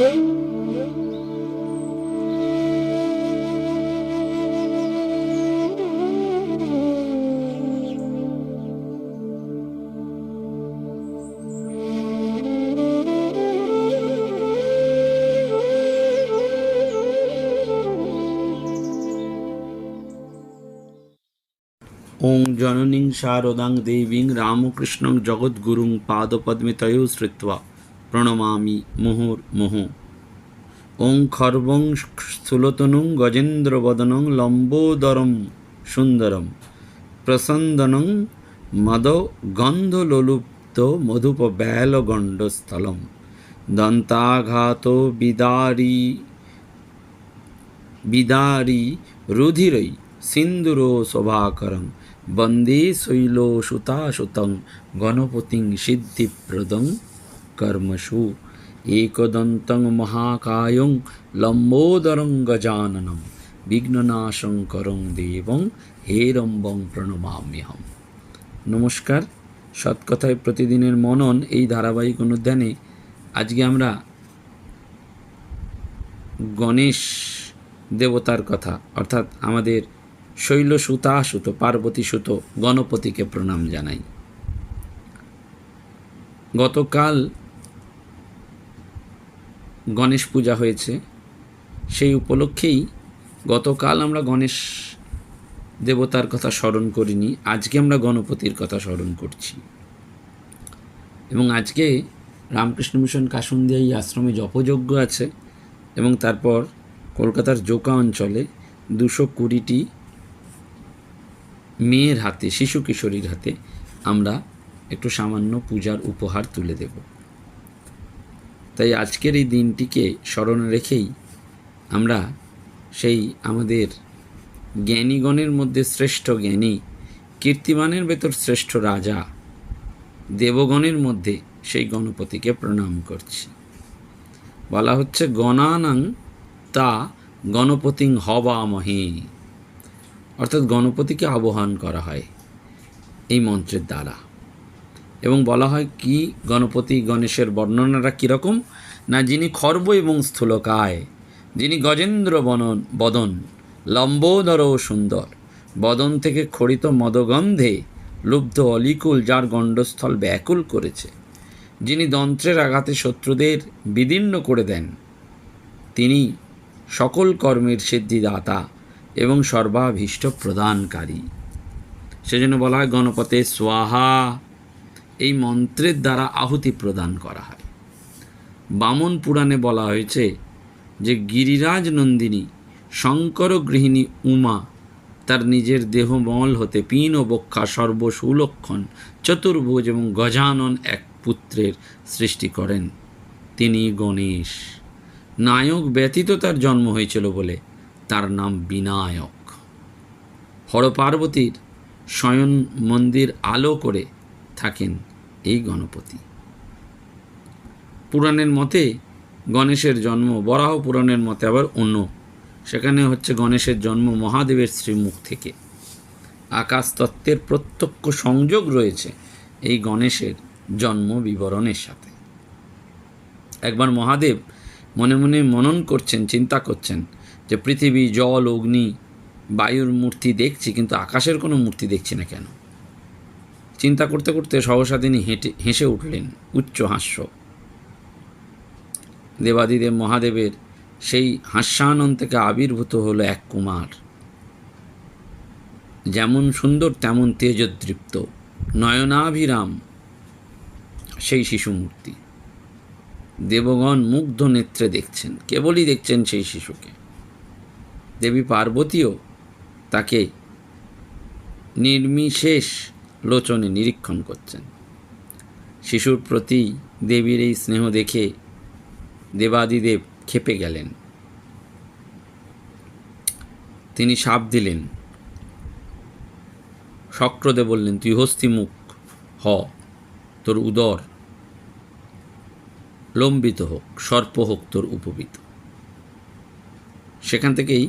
ఓం జననీం శారదాంగ్ దేవీం రామకృష్ణం జగద్గురుం పాదపద్మితయో శ్రుత్వా. প্রণমামি মুহুর্মুহ ওং খর্বং স্থূলতনুং গজেন্দ্রবদনং লম্বোদরম সুন্দরম। প্রসন্দনং মদ গন্ধলোলুপ্ত মধুপ ব্যালগণ্ডস্থলম দন্তাঘাত বিদারী বিদারী রুধিরৈ সিন্দুরো শোভাকরং। বন্দে শৈলসুতাসুতং গণপতিং সিদ্ধিপ্রদং কর্মসু একদন্তং মহাকায়ং লম্বোদরং গজাননম বিঘ্ননাশং করং দেবং হেরম্বং প্রণমাম্যহম নমস্কার সৎকথায় প্রতিদিনের মনন, এই ধারাবাহিক অনুধ্যানে আজকে আমরা গণেশ দেবতার কথা, অর্থাৎ আমাদের শৈল সুতা সুত পার্বতী সুত গণপতিকে প্রণাম জানাই। গতকাল গণেশ পূজা হয়েছে। সেই উপলক্ষেই গতকাল আমরা গণেশ দেবতার কথা স্মরণ করিনি, আজকে আমরা গণপতির কথা স্মরণ করছি। এবং আজকে রামকৃষ্ণ মিশন কাসুন্দিয়া এই আশ্রমে জপযজ্ঞ আছে এবং তারপর কলকাতার জোকা অঞ্চলে দুশো কুড়িটি মেয়ের হাতে, শিশু কিশোরীর হাতে আমরা একটু সামান্য পূজার উপহার তুলে দেব। তাই আজকের এই দিনটিকে স্মরণে রেখেই আমরা সেই আমাদের জ্ঞানীগণের মধ্যে শ্রেষ্ঠ জ্ঞানী, কীর্তিমানের ভেতর শ্রেষ্ঠ রাজা, দেবগণের মধ্যে সেই গণপতিকে প্রণাম করছি। বলা হচ্ছে, গণানাং তা গণপতিং হবামহে। অর্থাৎ গণপতিকে আবহান করা হয় এই মন্ত্রের দ্বারা। এবং বলা হয়, কি গণপতি গণেশের বর্ণনাটা কীরকম? না, যিনি খর্ব এবং স্থূলকায়, যিনি গজেন্দ্র বনন বদন লম্বোদর ও সুন্দর, বদন থেকে খড়িত মদগন্ধে লুব্ধ অলিকুল, যার গণ্ডস্থল ব্যাকুল করেছে, যিনি দন্ত্রের আঘাতে শত্রুদের বিদীর্ণ করে দেন, তিনি সকল কর্মের সিদ্ধিদাতা এবং সর্বাভীষ্ট প্রদানকারী। সেজন্য বলা হয়, গণপতে সোয়াহা এই মন্ত্রের দ্বারা আহুতি প্রদান করা হয়। বামন পুরাণে বলা হয়েছে যে গিরিরাজ নন্দিনী, শঙ্কর গৃহিণী উমা, তার নিজের দেহমল হতে পিন ও বক্ষা সর্বসুলক্ষণ, চতুর্ভুজ এবং গজানন এক পুত্রের সৃষ্টি করেন। তিনি গণেশ। নায়ক ব্যতীত তার জন্ম হয়েছিল বলে তার নাম বিনায়ক। হরপার্বতীর শয়ন মন্দির আলো করে থাকেন এই গণপতি। পুরাণের মতে গণেশের জন্ম, বরাহ পুরাণের মতে আবার অন্য। সেখানে হচ্ছে গণেশের জন্ম মহাদেবের শ্রীমুখ থেকে। আকাশ তত্ত্বের প্রত্যক্ষ সংযোগ রয়েছে এই গণেশের জন্ম বিবরণের সাথে। একবার মহাদেব মনে মনে মনন করছেন, চিন্তা করছেন যে পৃথিবী, জল, অগ্নি, বায়ুর মূর্তি দেখছি, কিন্তু আকাশের কোনো মূর্তি দেখছি না কেন? চিন্তা করতে করতে সহসা তিনি হেঁটে, হেসে উঠলেন, উচ্চ হাস্য। দেবাদিদেব মহাদেবের সেই হাস্যানন্দ থেকে আবির্ভূত হলো এক কুমার। যেমন সুন্দর, তেমন তেজদৃপ্ত, নয়নাভিরাম সেই শিশু মূর্তি দেবগণ মুগ্ধ নেত্রে দেখছেন, কেবলই দেখছেন সেই শিশুকে। দেবী পার্বতীও তাকে নির্মিশেষ লোচনে নিরীক্ষণ করছেন। শিশুর প্রতি দেবীর এই স্নেহ দেখে দেবাদিদেব খেপে গেলেন। তিনি সাপ দিলেন। শক্রদেব বললেন, তুই হস্তিমুখ হ, তোর উদর লম্বিত হোক, সর্প হোক তোর উপবিত। সেখান থেকেই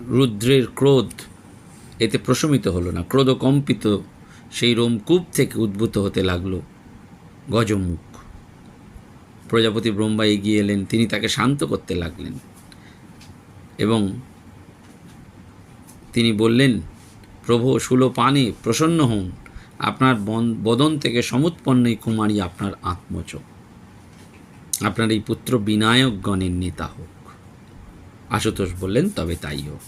রুদ্রের ক্রোধ এতে প্রশমিত হলো না ক্রোধ কম্পিত সেই রোমকূপ থেকে উদ্ভূত হতে লাগল গজমুখ। প্রজাপতি ব্রহ্মা এগিয়ে এলেন, তিনি তাকে শান্ত করতে লাগলেন এবং তিনি বললেন, প্রভু, সুলো পানে প্রসন্ন হন, আপনার বদন থেকে সমুৎপন্ন এই কুমারী আপনার আত্মচ আপনার এই পুত্র বিনায়ক গণের নেতা হোক। আশুতোষ বললেন, তবে তাই হোক।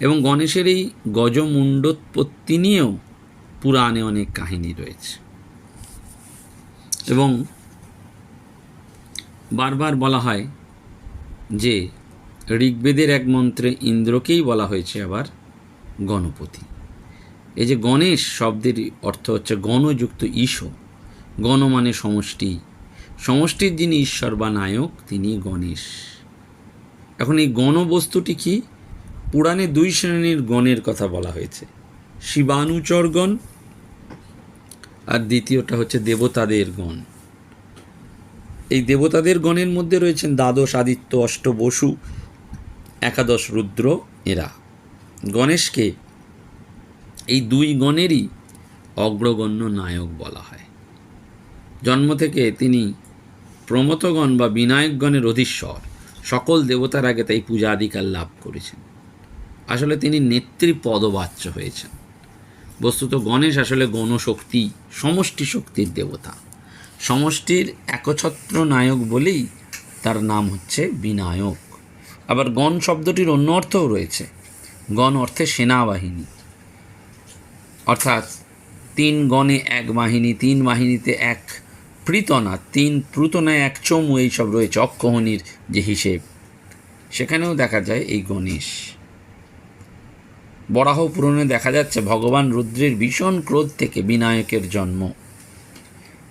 এবং গণেশের এই গজমুণ্ডোৎপত্তি নিয়েও পুরাণে অনেক কাহিনী রয়েছে। এবং বারবার বলা হয় যে ঋগ্বেদের এক মন্ত্রে ইন্দ্রকেই বলা হয়েছে আবার গণপতি। এই যে গণেশ শব্দের অর্থ হচ্ছে গণযুক্ত ঈশ গণ মানে সমষ্টি। সমষ্টির যিনি ঈশ্বর বা নায়ক, তিনি গণেশ। এখন এই গণ বস্তুটি কি? পুরাণে দুই শ্রেণির গণের কথা বলা হয়েছে। শিবানুচর গণ আর দ্বিতীয়টা হচ্ছে দেবতাদের গণ। এই দেবতাদের গণের মধ্যে রয়েছেন দ্বাদশ আদিত্য, অষ্ট বসু, একাদশ রুদ্র, এরা। গণেশকে এই দুই গণেরই অগ্রগণ্য নায়ক বলা হয়। জন্ম থেকে তিনি প্রমতগণ বা বিনায়কগণের অধীশ্বর। সকল দেবতার আগে তাই পূজাধিকার লাভ করেছেন। আসলে তিনি নেত্রী পদবাচ্য হয়েছেন। বস্তুত গণেশ আসলে গণশক্তি, সমষ্টি শক্তির দেবতা। সমষ্টির একছত্র নায়ক বলেই তার নাম হচ্ছে বিনায়ক। আবার গণ শব্দটির অন্য অর্থও রয়েছে। গণ অর্থে সেনাবাহিনী। অর্থাৎ তিন গণে এক বাহিনী, তিন বাহিনীতে এক প্রীতনা, তিন প্রুতনায় এক চমু এইসব রয়েছে অক্ষহনির যে হিসেব। সেখানেও দেখা যায় এই গণেশ। বরাহ পুরাণে দেখা যাচ্ছে ভগবান রুদ্রের ভীষণ ক্রোধ থেকে বিনায়কের জন্ম।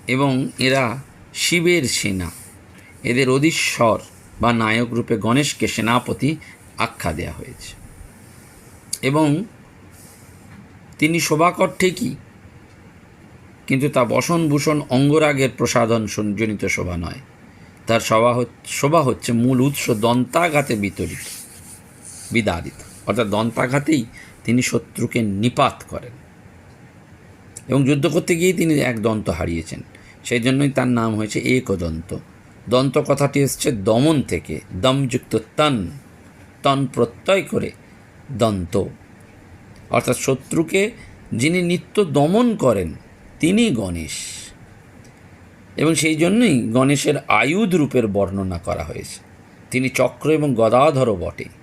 এবং এরা শিবের সেনা। এদের অধীশ্বর বা নায়ক রূপে গণেশকে সেনাপতি আখ্যা দেওয়া হয়েছে। এবং তিনি শোভাকর ঠিকই, কিন্তু তা বসনভূষণ অঙ্গরাগের প্রসাধন সঞ্জনিত শোভা নয়। তার শোভা শোভা হচ্ছে মূল উৎস দন্তাঘাতে বিতরিত, বিদারিত। অর্থাৎ দন্তাঘাতেই তিনি শত্রুকে নিপাত করেন। এবং যুদ্ধ করতে গিয়ে তিনি এক দন্ত হারিয়েছেন। সেই জন্যই তার নাম হয়েছে একদন্ত। দন্ত কথাটি এসছে দমন থেকে। দমযুক্ত তন তন প্রত্যয় করে দন্ত। অর্থাৎ শত্রুকে যিনি নিত্য দমন করেন, তিনি গণেশ। এবং সেই জন্যই গণেশের আয়ুধ রূপের বর্ণনা করা হয়েছে। তিনি চক্র এবং গদাধরও বটে।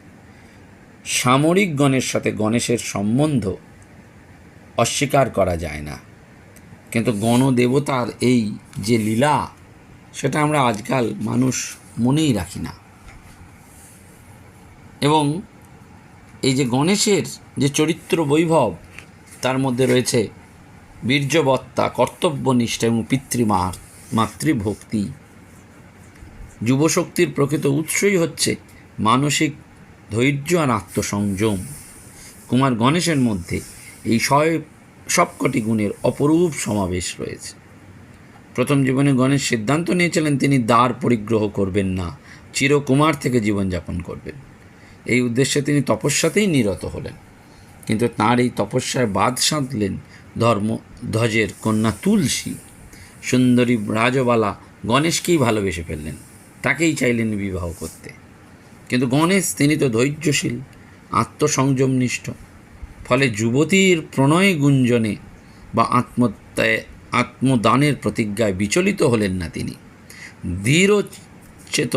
সামরিক গণের সাথে গণেশের সম্বন্ধ অস্বীকার করা যায় না। কিন্তু গণদেবতার এই যে লীলা, সেটা আমরা আজকাল মানুষ মনেই রাখি না। এবং এই যে গণেশের যে চরিত্র বৈভব, তার মধ্যে রয়েছে বীর্যবত্তা, কর্তব্যনিষ্ঠা এবং পিতৃমার মাতৃভক্তি। যুবশক্তির প্রকৃত উৎসই হচ্ছে মানসিক ধৈর্য আর আত্মসংযম। কুমার গণেশের মধ্যে এই ছয়, সবকটি গুণের অপরূপ সমাবেশ রয়েছে। প্রথম জীবনে গণেশ সিদ্ধান্ত নিয়েছিলেন, তিনি দ্বার পরিগ্রহ করবেন না, চিরকুমার থেকে জীবনযাপন করবেন। এই উদ্দেশ্যে তিনি তপস্যাতেই নিরত হলেন। কিন্তু তাঁর এই তপস্যায় বাদ সাঁধলেন ধর্ম, ধ্বজের কন্যা তুলসী। সুন্দরী রাজবালা গণেশকেই ভালোবেসে ফেললেন, তাকেই চাইলেন বিবাহ করতে। কিন্তু গণেশ তিনি তো ধৈর্যশীল, আত্মসংযমনিষ্ঠ। ফলে যুবতীর প্রণয় গুঞ্জনে বা আত্মত্যায়, আত্মদানের প্রতিজ্ঞায় বিচলিত হলেন না তিনি। দৃঢ় চেত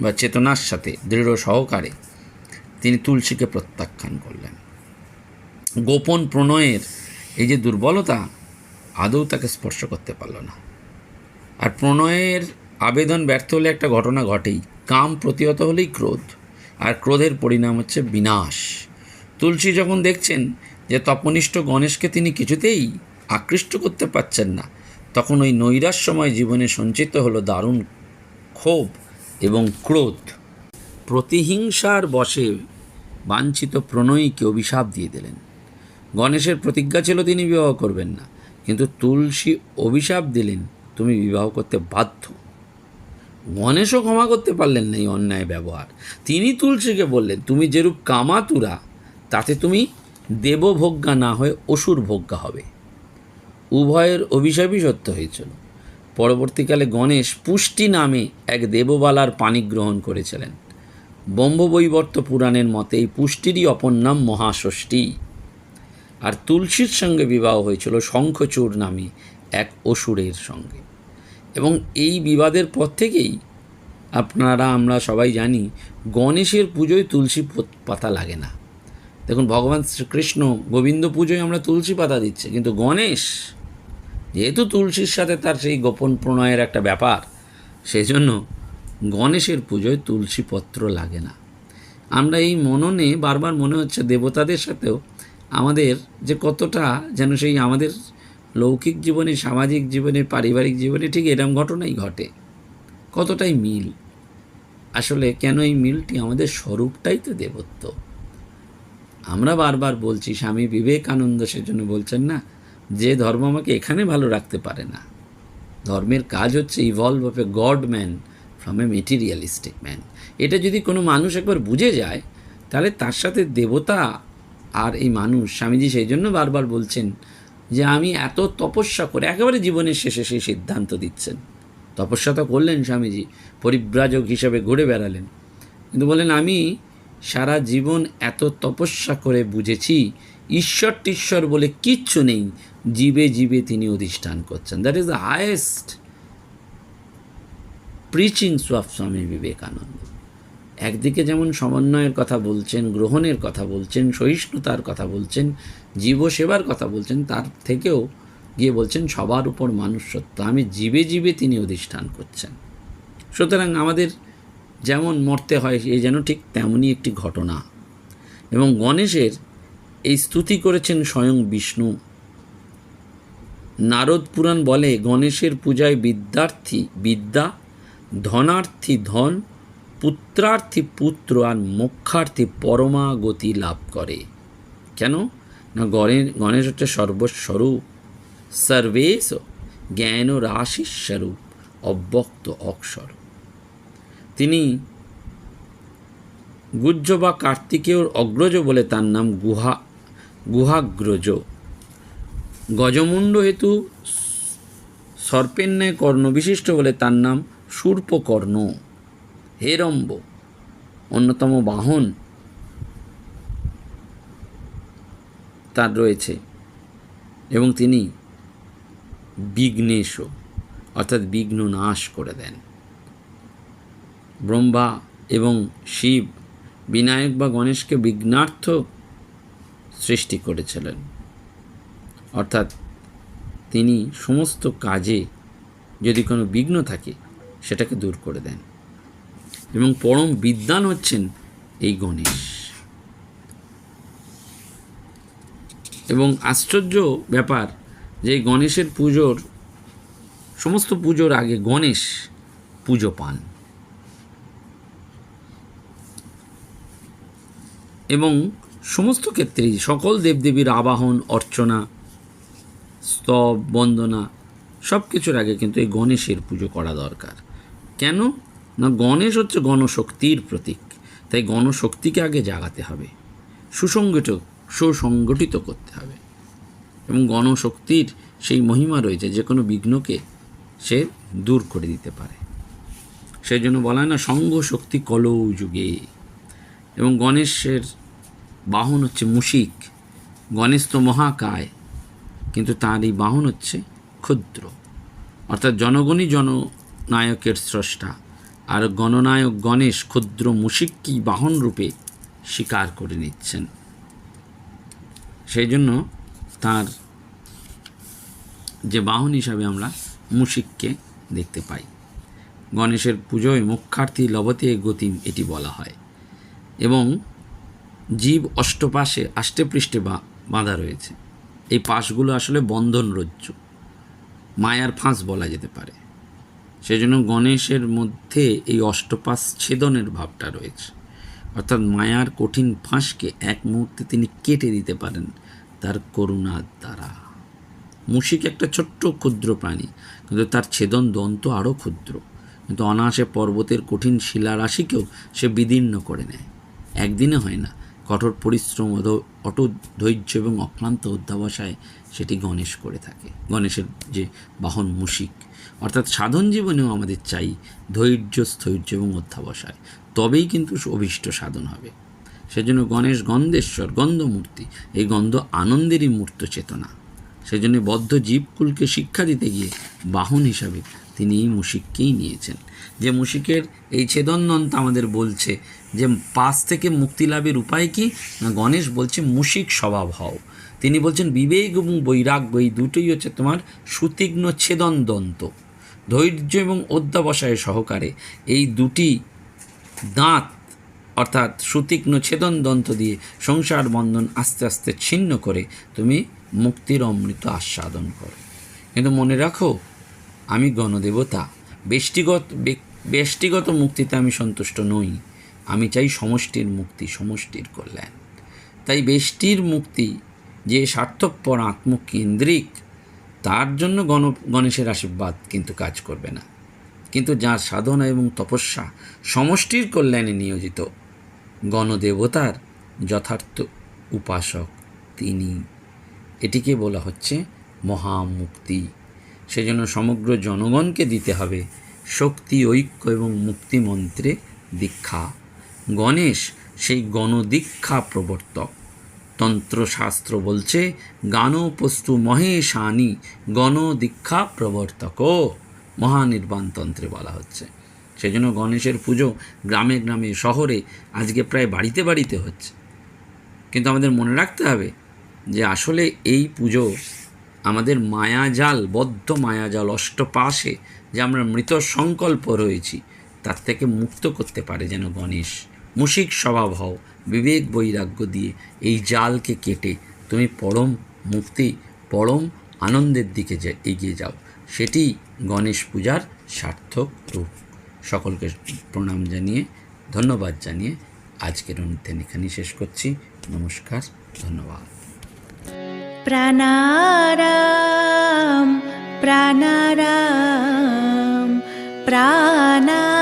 বা চেতনার সাথে, দৃঢ় সহকারে তিনি তুলসীকে প্রত্যাখ্যান করলেন। গোপন প্রণয়ের এই যে দুর্বলতা, আদৌ তাকে স্পর্শ করতে পারল না। আর প্রণয়ের আবেদন ব্যর্থ হলে একটা ঘটনা ঘটেই। কাম প্রতিহত হলেই ক্রোধ। আর ক্রোধের পরিণাম হচ্ছে বিনাশ। তুলসী যখন দেখছেন যে তপনিষ্ঠ গণেশকে তিনি কিছুতেই আকৃষ্ট করতে পারছেন না, তখন ওই নৈরাশ্যময় জীবনে সঞ্চিত হলো দারুণ ক্ষোভ এবং ক্রোধ। প্রতিহিংসার বশে বাঞ্ছিত প্রণয়ীকে অভিশাপ দিয়ে দিলেন। গণেশের প্রতিজ্ঞা ছিল তিনি বিবাহ করবেন না, কিন্তু তুলসী অভিশাপ দিলেন, তুমি বিবাহ করতে বাধ্য। গণেশও ক্ষমা করতে পারলেন না এই অন্যায় ব্যবহার। তিনি তুলসীকে বললেন, তুমি যেরূপ কামাতুরা, তাতে তুমি দেবভোগ্যা না হয়ে অসুর ভোগ্যা হবে। উভয়ের অভিশাপই সত্য হয়েছিল। পরবর্তীকালে গণেশ পুষ্টি নামে এক দেববালার পানি গ্রহণ করেছিলেন। ব্রহ্মবৈবর্ত পুরাণের মতে এই পুষ্টিরই অপর নাম মহাষষ্ঠী। আর তুলসীর সঙ্গে বিবাহ হয়েছিল শঙ্খচূড় নামে এক অসুরের সঙ্গে। এবং এই বিবাদের পর থেকেই আপনারা, আমরা সবাই জানি, গণেশের পুজোয় তুলসী পত- লাগে না। দেখুন, ভগবান শ্রীকৃষ্ণ গোবিন্দ পুজোয় আমরা তুলসী পাতা দিচ্ছি, কিন্তু গণেশ, যেহেতু তুলসীর সাথে তার সেই গোপন প্রণয়ের একটা ব্যাপার সেই জন্য গণেশের পুজোয় তুলসী পত্র লাগে না। আমরা এই মননে বারবার মনে হচ্ছে দেবতাদের সাথেও আমাদের যে কতটা যেন সেই আমাদের লৌকিক জীবনে, সামাজিক জীবনে, পারিবারিক জীবনে ঠিক এরম ঘটনাই ঘটে। কতটাই মিল? আসলে কেন এই মিলটি আমাদের স্বরূপটাই তো দেবত্ব। আমরা বারবার বলছি, স্বামী বিবেকানন্দ সেজন্য বলছেন না, যে ধর্ম আমাকে এখানে ভালো রাখতে পারে না। ধর্মের কাজ হচ্ছে evolve of a god man from a materialistic man এটা যদি কোনো মানুষ একবার বুঝে যায়, তাহলে তার সাথে দেবতা আর এই মানুষ, স্বামীজি সেই জন্য বারবার বলছেন যে আমি এত তপস্যা করে একেবারে জীবনের শেষে সেই সিদ্ধান্ত দিচ্ছেন। তপস্যা তো করলেন স্বামীজি, পরিব্রাজক হিসাবে ঘুরে বেড়ালেন। কিন্তু বলেন আমি সারা জীবন এত তপস্যা করে বুঝেছি ঈশ্বর টিশ্বর বলে কিচ্ছু নেই, জীবে জীবে তিনি অধিষ্ঠান করছেন। That is the highest preachings of Swami Vivekananda একদিকে যেমন সমন্বয়ের কথা বলছেন, গ্রহণের কথা বলছেন, সহিষ্ণুতার কথা বলছেন জীব সেবার কথা বলছেন, তার থেকেও গিয়ে বলছেন, সবার উপর মানুষ সত্য আমি জীবে জীবে তিনি অধিষ্ঠান করছেন। সুতরাং আমাদের যেমন মরতে হয়, এ যেন ঠিক তেমনই একটি ঘটনা। এবং গণেশের এই স্তুতি করেছেন স্বয়ং বিষ্ণু। নারদ পুরাণ বলে, গণেশের পূজায় বিদ্যার্থী বিদ্যা, ধনার্থী ধন, পুত্রার্থী পুত্র আর মোক্ষার্থী পরমাগতি লাভ করে। কেন? না গণেশ গণেশ হচ্ছে সর্বস্বরূপ। সর্বেশ জ্ঞান রাশি স্বরূপ, অব্যক্ত অক্ষর। তিনি গুজ্জ বা কার্তিকেয়র অগ্রজ বলে তার নাম গুহা, গুহাগ্রজ। গজমুণ্ড হেতু সর্পের ন্যায় কর্ণ বিশিষ্ট বলে তার নাম সূর্পকর্ণ। হেরম্ব, অন্যতম বাহন। তার রয়েছে এবং তিনি বিঘ্নেশও, অর্থাৎ বিঘ্ন নাশ করে দেন। ব্রহ্মা এবং শিব বিনায়ক বা গণেশকে বিঘ্নার্থ সৃষ্টি করেছিলেন। অর্থাৎ তিনি সমস্ত কাজে যদি কোনো বিঘ্ন থাকে, সেটাকে দূর করে দেন। এবং পরম বিদ্বান হচ্ছেন এই গণেশ। এবং আশ্চর্য ব্যাপার যে গণেশের পুজোর, সমস্ত পুজোর আগে গণেশ পুজো পান। এবং সমস্ত ক্ষেত্রেই সকল দেবদেবীর আবাহন, অর্চনা, স্তব, বন্দনা সব কিছুর আগে কিন্তু এই গণেশের পুজো করা দরকার। কেন? না, গণেশ হচ্ছে গণশক্তির প্রতীক, তাই গণশক্তিকে আগে জাগাতে হবে। সুসংগঠিত সুসংগঠিত করতে হবে। এবং গণশক্তির সেই মহিমা রয়েছে, যে কোনো বিঘ্নকে সে দূর করে দিতে পারে। সেই জন্য বলা হয় না, সঙ্গ শক্তি কলৌ যুগে। এবং গণেশের বাহন হচ্ছে মুশিক। গণেশ তো মহাকায়, কিন্তু তার এই বাহন হচ্ছে ক্ষুদ্র। অর্থাৎ জনগণই জননায়কের স্রষ্টা, আর গণনায়ক গণেশ ক্ষুদ্র মুশিককেই বাহন রূপে স্বীকার করে নিচ্ছেন? সেই জন্য তার যে বাহন হিসাবে আমরা মুশিককে দেখতে পাই। গণেশের পুজোয় মুখ্যার্থী লবতে গতিম এটি বলা হয় এবং জীব অষ্টপাশে আষ্টেপৃষ্ঠে বা বাঁধা রয়েছে। এই পাশগুলো আসলে বন্ধন রজ্জু, মায়ার ফাঁস বলা যেতে পারে। সেজন্য গণেশের মধ্যে এই অষ্টপাশ ছেদনের ভাবটা রয়েছে। অর্থাৎ মায়ার কঠিন ফাঁসকে এক মুহূর্তে তিনি কেটে দিতে পারেন তার করুণার দ্বারা। মুশিক একটা ছোট্ট ক্ষুদ্র প্রাণী, কিন্তু তার ছেদন দন্ত আরও ক্ষুদ্র। কিন্তু অনায়াসে পর্বতের কঠিন শিলারাশিকেও সে বিদীর্ণ করে নেয়। একদিনে হয় না, কঠোর পরিশ্রম অটুট ধৈর্য এবং অক্লান্ত অধ্যাবসায় সেটি গণেশ করে থাকে। গণেশের যে বাহন মুশিক, অর্থাৎ সাধন জীবনেও আমাদের চাই ধৈর্য, স্থৈর্য এবং অধ্যাবসায়। তবেই কিন্তু অভীষ্ট সাধন হবে। সেজন্য গণেশ গন্ধেশ্বর, গন্ধমূর্তি, এই গন্ধ আনন্দেরই মূর্ত চেতনা। সেজন্য বদ্ধ জীবকুলকে শিক্ষা দিতে গিয়ে বাহন হিসাবে তিনি এই মুশিককেই নিয়েছেন। যে মুশিকের এই ছেদনদন্ত আমাদের বলছে যে, পাশ থেকে মুক্তি লাভের উপায় কি? না, গণেশ বলছে, মুশিক স্বভাব হও। তিনি বলছেন, বিবেক এবং বৈরাগ্য, এই দুটোই হচ্ছে তোমার সুতীক্ষ্ণ ছেদন দন্ত ধৈর্য এবং অধ্যাবসায় সহকারে এই দুটি দাঁত অর্থাৎ সুতীক্ষ্ণ ছেদন দন্ত দিয়ে সংসার বন্ধন আস্তে আস্তে ছিন্ন করে তুমি মুক্তির অমৃত আস্বাদন করো। কিন্তু মনে রাখো, আমি গণদেবতা। ব্যষ্টিগত ব্যক- ব্যষ্টিগত মুক্তিতে আমি সন্তুষ্ট নই। আমি চাই সমষ্টির মুক্তি, সমষ্টির কল্যাণ। তাই ব্যষ্টির মুক্তি যে স্বার্থপর আত্মকেন্দ্রিক, তার জন্য গণ, গণেশের আশীর্বাদ কিন্তু কাজ করবে না। কিন্তু যার সাধনা এবং তপস্যা সমষ্টির কল্যাণে নিয়োজিত গণদেবতার যথার্থ উপাসক তিনি। এটিকে বলা হচ্ছে মহামুক্তি। সেজন্য সমগ্র জনগণকে দিতে হবে শক্তি, ঐক্য এবং মুক্তি মন্ত্রে দীক্ষা। গণেশ সেই গণদীক্ষা প্রবর্তক। তন্ত্রশাস্ত্র বলছে, গানোপস্তু মহেশানি গণদীক্ষা প্রবর্তক। মহানির্বাণ তন্ত্রে বলা হচ্ছে। সেজন্য গণেশের পুজো গ্রামে গ্রামে, শহরে, আজকে প্রায় বাড়িতে বাড়িতে হচ্ছে। কিন্তু আমাদের মনে রাখতে হবে যে আসলে এই পুজো আমাদের মায়াজাল, বদ্ধ মায়াজাল, অষ্টপাশে যে আমরা মৃত সংকল্প রয়েছি, তার থেকে মুক্ত করতে পারে যেন গণেশ। মুশিক স্বভাব হও, বিবেক বৈরাগ্য দিয়ে এই জালকে কেটে তুমি পরম মুক্তি, পরম আনন্দের দিকে এগিয়ে যাও, সেটি গণেশ পূজার সার্থক রূপ। সকলকে প্রণাম জানিয়ে, ধন্যবাদ জানিয়ে আজকের অনুষ্ঠান এখানেই শেষ করছি। নমস্কার, ধন্যবাদ। প্রাণারাম প্রাণারাম প্রাণারাম